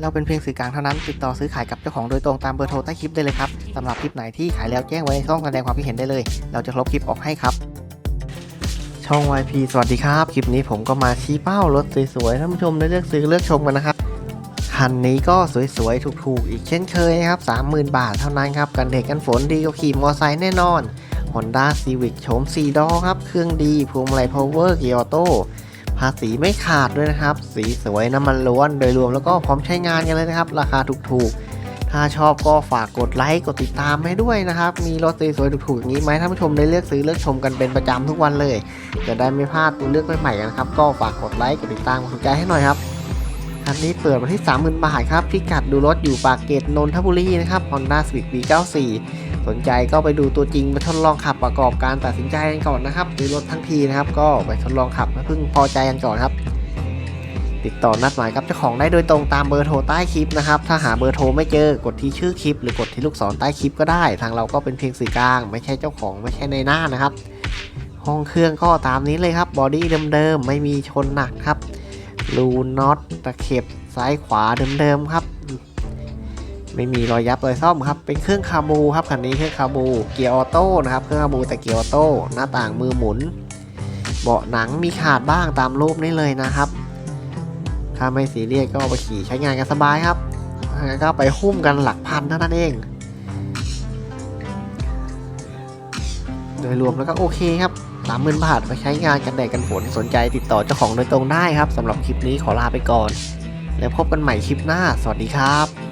เราเป็นเพียงสื่อกลางเท่านั้น ติดต่อซื้อขายกับเจ้าของโดยตรงตามเบอร์โทรใต้คลิปได้เลยครับสำหรับคลิปไหนที่ขายแล้วแจ้งไว้ในช่องแสดงความคิดเห็นได้เลย เราจะลบคลิปออกให้ครับ ช่อง YP สวัสดีครับ คลิปนี้ผมก็มาชี้เป้ารถสวยๆท่านผู้ชมได้เลือกซื้อเลือกชมกันนะครับคันนี้ก็สวยๆถูกๆ อีกเช่นเคยนะครับ 30,000 บาทเท่านั้นครับ กันเด็กกันฝนดีกว่าขี่มอไซค์แน่นอน Honda Civic โฉม4ดอครับ เครื่องดีพวงมาลัย Power เกียร์ออโต้ ภาษีไม่ขาดด้วยนะครับ สีสวยน้ำมันล้วนโดยรวมแล้วก็พร้อมใช้งานกันเลยนะครับ ราคาถูกๆ ถ้าชอบก็ฝากกดไลค์กดติดตามให้ด้วยนะครับ มีรถสวยๆถูกๆอย่างนี้ไหมท่านผู้ชมได้เลือกซื้อเลือกชมกันเป็นประจำทุกวันเลย จะได้ไม่พลาดตัวเลือกใหม่ๆกันะครับก็ฝากกดไลค์กดติดตามกดถูกใจให้หน่อยครับคันนี้เปิดมาที่ 30,000 บาทครับพิกัดดูรถอยู่ปากเกร็ดนนทบุรีนะครับ Honda Civic V94 สนใจก็ไปดูตัวจริงมาทดลองขับประกอบการตัดสินใจกันก่อนนะครับซื้อรถทั้งทีนะครับ ก็ไปทดลองขับเพิ่งพอใจกันก่อนครับ ติดต่อนัดหมายกับเจ้าของได้โดยตรงตามเบอร์โทรใต้คลิปนะครับ ถ้าหาเบอร์โทรไม่เจอกดที่ชื่อคลิป หรือกดที่ลูกศรใต้คลิปก็ได้ ทางเราก็เป็นเพียงสื่อกลาง ไม่ใช่เจ้าของไม่ใช่ในหน้านะครับ ห้องเครื่องก็ตามนี้เลยครับบอดี้เดิมๆไม่มีชนหนักครับรูน็อตตะเข็บซ้ายขวาเดิมๆครับ ไม่มีรอยยับรอยซ่อมครับ เป็นเครื่องคาบูครับคันนี้เครื่องคาบู เกียร์ออโต้นะครับ เครื่องคาบูแต่เกียร์ออโต้ หน้าต่างมือหมุน เบาะหนังมีขาดบ้างตามรูปนี้เลยนะครับ ถ้าไม่สีเรียสก็ไปขี่ใช้งานกันสบายครับแล้วก็ไปหุ้มกันหลักพันเท่านั้นเอง โดยรวมแล้วก็โอเคครับสามหมื่นบาทไปใช้งานกันแดดกันฝนสนใจติดต่อเจ้าของโดยตรงได้ครับสำหรับคลิปนี้ขอลาไปก่อน แล้วพบกันใหม่คลิปหน้า สวัสดีครับ